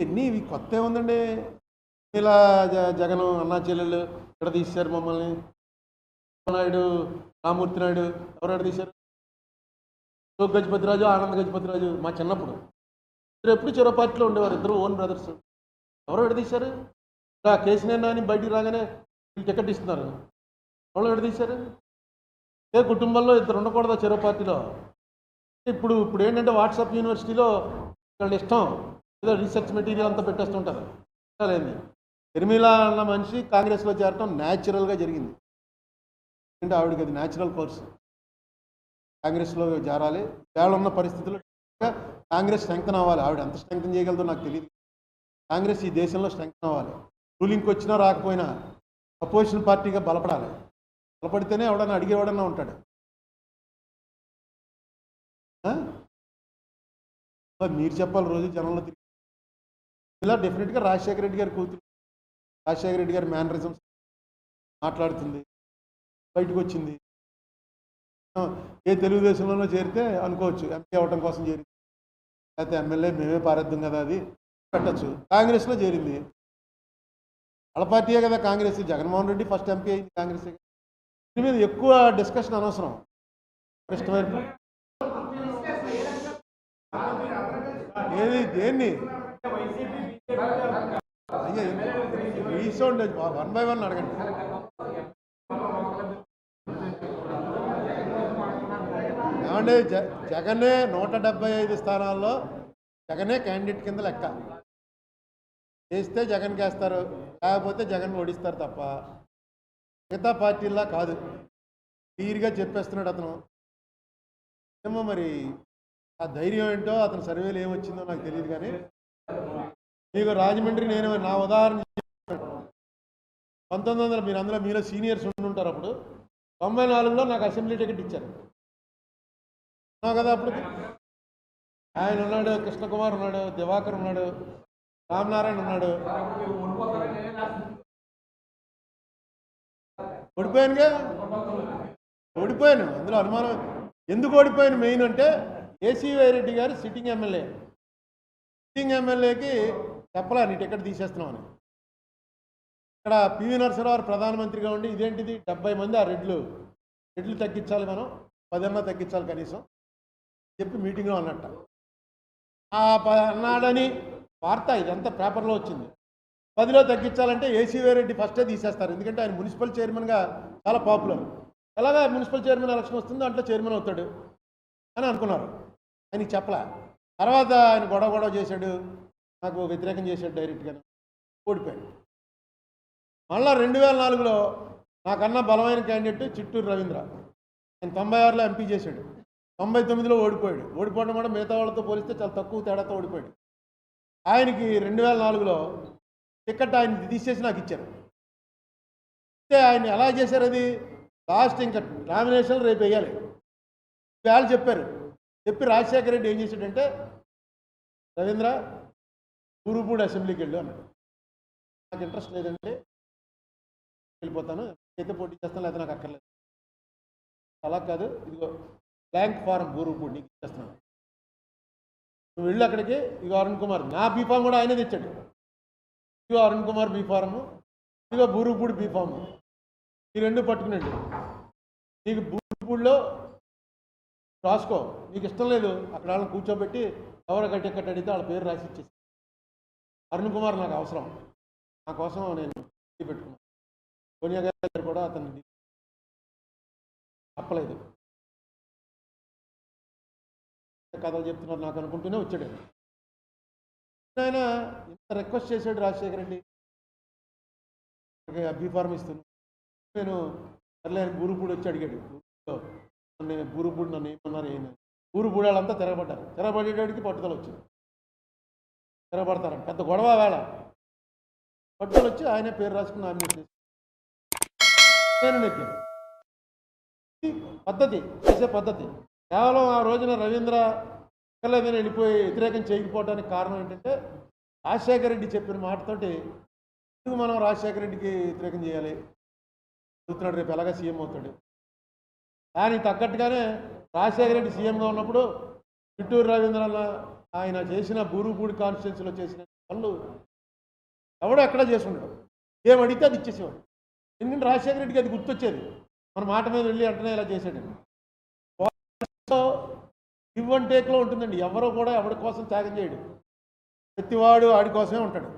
ఎన్ని ఇవి కొత్త ఏముందండి? ఇలా జ- జగన్ అన్నా చెల్లెలు ఇక్కడ తీశారు మమ్మల్ని. నాయుడు రామూర్తి నాయుడు ఎవరు తీశారు? అశోక్ గజపతిరాజు ఆనంద్ గజపతిరాజు మా చిన్నప్పుడు. ఇద్దరు ఎప్పుడు చెరో పార్టీలో ఉండేవారు ఇద్దరు ఓన్ బ్రదర్స్. ఎవరు విడదీశారు ఇలా కేసీఆర్ నాని బయటికి రాగానే వీళ్ళు టికెట్ ఇస్తున్నారు. ఎవరు విడదీశారు ఏ కుటుంబంలో ఇద్దరు ఉండకూడదా చెరో పార్టీలో? ఇప్పుడు ఇప్పుడు ఏంటంటే వాట్సాప్ యూనివర్సిటీలో వాళ్ళ ఇష్టం. ఏదో రీసెర్చ్ మెటీరియల్ అంతా పెట్టేస్తుంటారు లేదు నిర్మల అన్న మనిషి కాంగ్రెస్లో చేరటం న్యాచురల్గా జరిగింది. ఎందుకంటే ఆవిడకి అది న్యాచురల్ కోర్సు కాంగ్రెస్లో చేరాలి వేళ ఉన్న పరిస్థితుల్లో కాంగ్రెస్ స్ట్రెంగ్తన్ అవ్వాలి. ఆవిడ ఎంత స్ట్రెంగ్తన్ చేయగలదో నాకు తెలియదు కాంగ్రెస్ ఈ దేశంలో స్ట్రెంగ్తన్ అవ్వాలి. రూలింగ్కి వచ్చినా రాకపోయినా అపోజిషన్ పార్టీగా బలపడాలి. బలపడితేనే ఎవడన్నా అడిగేవాడన్నా ఉంటాడు. ఆ? మీరు చెప్పాలి రోజు జనంలో తిరిగి ఇలా డెఫినెట్గా రాజశేఖర రెడ్డి గారి కూతురు రాజశేఖర రెడ్డి గారి మేనరిజం మాట్లాడుతుంది బయటకు వచ్చింది. ఏ తెలుగుదేశంలోనో చేరితే అనుకోవచ్చు ఎంపీ అవ్వటం కోసం చేరింది లేకపోతే ఎమ్మెల్యే మేమే పారేద్దాం కదా అది పెట్టచ్చు. కాంగ్రెస్లో చేరింది. వాళ్ళ పార్టీయే కదా కాంగ్రెస్. జగన్మోహన్ రెడ్డి ఫస్ట్ ఎంపీ అయింది కాంగ్రెస్. దీని మీద ఎక్కువ డిస్కషన్ అనవసరం. ఇష్టమైన ఏది దేన్ని? అయ్యా వన్ బై వన్ అడగండి ఏమండి జ జగనే నూట డెబ్బై ఐదు స్థానాల్లో జగనే క్యాండిడేట్ కింద లెక్క. చేస్తే జగన్ వేస్తారు లేకపోతే జగన్ ఓడిస్తారు తప్ప మిగతా పార్టీలా కాదు. క్లియర్గా చెప్పేస్తున్నాడు అతను. ఏమో మరి ఆ ధైర్యం ఏంటో అతని సర్వేలు ఏమొచ్చిందో నాకు తెలియదు కానీ మీకు రాజమండ్రి నేను నా ఉదాహరణ పంతొమ్మిది వందల మీరు అందులో మీలో సీనియర్స్ ఉంటారు అప్పుడు. తొంభై నాలుగులో నాకు అసెంబ్లీ టికెట్ ఇచ్చారు. కదా అప్పుడు. ఆయన ఉన్నాడు కృష్ణకుమార్ ఉన్నాడు దివాకర్ ఉన్నాడు రామనారాయణ ఉన్నాడు. ఓడిపోయానుగా ఓడిపోయాను. అందులో అనుమానం ఎందుకు ఓడిపోయాను మెయిన్ అంటే ఏసీ రెడ్డి గారు సిట్టింగ్ ఎమ్మెల్యే. సిట్టింగ్ ఎమ్మెల్యేకి చెప్పలే నీ టికెట్ తీసేస్తున్నామని. ఇక్కడ పివి నరసింహారావు ప్రధానమంత్రిగా ఉండి ఇదేంటిది? డెబ్బై మంది ఆ రెడ్లు. రెడ్లు తగ్గించాలి మనం పదన్నా తగ్గించాలి కనీసం చెప్పి మీటింగ్లో అన్నట్ట. ఆ అన్నాడని వార్త ఇదంతా పేపర్లో వచ్చింది. పదిలో తగ్గించాలంటే ఏసీ రెడ్డి ఫస్టే తీసేస్తారు. ఎందుకంటే ఆయన మున్సిపల్ చైర్మన్గా చాలా పాపులర్. ఎలాగా మున్సిపల్ చైర్మన్ ఎలక్షన్ వస్తుందో దాంట్లో చైర్మన్ అవుతాడు అని అనుకున్నారు. ఆయనకి చెప్పలే. తర్వాత ఆయన గొడవ గొడవ చేశాడు. నాకు వ్యతిరేకం చేశాడు డైరెక్ట్గా ఓడిపోయాడు. మళ్ళా రెండు వేల నాలుగులో నాకన్నా బలమైన క్యాండిడేట్ చిట్టూరు రవీంద్ర. ఆయన తొంభై ఆరులో ఎంపీ చేశాడు. తొంభై తొమ్మిదిలో ఓడిపోయాడు. ఓడిపోవడం కూడా మిగతా వాళ్ళతో పోలిస్తే చాలా తక్కువ తేడాతో ఓడిపోయాడు. ఆయనకి రెండు వేల నాలుగులో టికెట్ ఆయన తీసేసి నాకు ఇచ్చారు. ఇస్తే ఆయన ఎలా చేశారు అది? లాస్ట్ ఇంకా నామినేషన్ రేపు వేయాలి. వాళ్ళు చెప్పారు. చెప్పి రాజశేఖర రెడ్డి ఏం చేశాడంటే రవీంద్ర గురుపూడి అసెంబ్లీకి వెళ్ళు అన్నాడు. నాకు ఇంట్రెస్ట్ లేదంటే వెళ్ళిపోతాను. అయితే పోటీ చేస్తాను లేదా నాకు అక్కర్లేదు. అలా కాదు. ఇదిగో బ్లాంక్ ఫారం గురుపూడి నీకు ఇచ్చేస్తున్నాను. నువ్వు వెళ్ళి అక్కడికి. ఇగో అరుణ్ కుమార్. నా బీఫామ్ కూడా ఆయనే తెచ్చాడు. ఇగో అరుణ్ కుమార్ బీఫారము ఇదిగో బూరుపూడి బీఫాము ఈ రెండు పట్టుకునండి. నీకు బూరుపూడిలో రాసుకో. నీకు ఇష్టం లేదు. అక్కడ వాళ్ళని కూర్చోబెట్టి ఎవరు గట్టి కట్టి అడిగితే వాళ్ళ పేరు రాసి ఇచ్చేసి. అరుణ్ కుమార్ నాకు అవసరం. నా కోసం నేను పెట్టుకున్నాను. సోనియా గారు కూడా అతను తప్పలేదు. కథలు చెప్తున్నారు నాకు అనుకుంటూనే వచ్చాడు. ఆయన. ఎంత ఇంత రిక్వెస్ట్ చేశాడు రాజశేఖర రెడ్డి. బీ ఫార్మ్ ఇస్తున్నాను నేను సర్లే ఆయన బూరుపూడి వచ్చి అడిగాడు. నన్ను బూరుపూడి నన్ను ఏమన్నారు ఏమి బూరుపూడి వాళ్ళంతా తిరగబడ్డారు తిరగబడేటానికి పట్టుదల వచ్చింది. తిరగబడతారు. పెద్ద గొడవ వేళ. పట్టుదల వచ్చి ఆయనే పేరు రాసుకుని నామినేట్ చేసి నేను నెగ్గాను పద్ధతి చేసే పద్ధతి. కేవలం ఆ రోజున రవీంద్ర ఎక్కలేదని వెళ్ళిపోయి వ్యతిరేకం చేయకపోవడానికి కారణం ఏంటంటే రాజశేఖర రెడ్డి చెప్పిన మాటతోటి ఎందుకు మనం రాజశేఖర రెడ్డికి వ్యతిరేకం చేయాలి? చూస్తున్నాడు రేపు ఎలాగ సీఎం అవుతాడు. దానికి తగ్గట్టుగానే రాజశేఖర రెడ్డి సీఎంగా ఉన్నప్పుడు చిట్టూరు రవీంద్ర ఆయన చేసిన బూరుపూడి కాన్స్టిట్యున్సీలో చేసిన వాళ్ళు ఎవడో ఎక్కడ చేసి ఉండడు. ఏం అడిగితే అది ఇచ్చేసేవాడు. ఎందుకంటే రాజశేఖర రెడ్డికి అది గుర్తొచ్చేది. మన మాట మీద వెళ్ళి అంటనే ఇలా చేశాడండి గివ్ అండ్ టేక్లో ఉంటుందండి. ఎవరో కూడా ఎవరి కోసం త్యాగం చేయడు. ప్రతివాడు ఆడి కోసమే ఉంటాడు.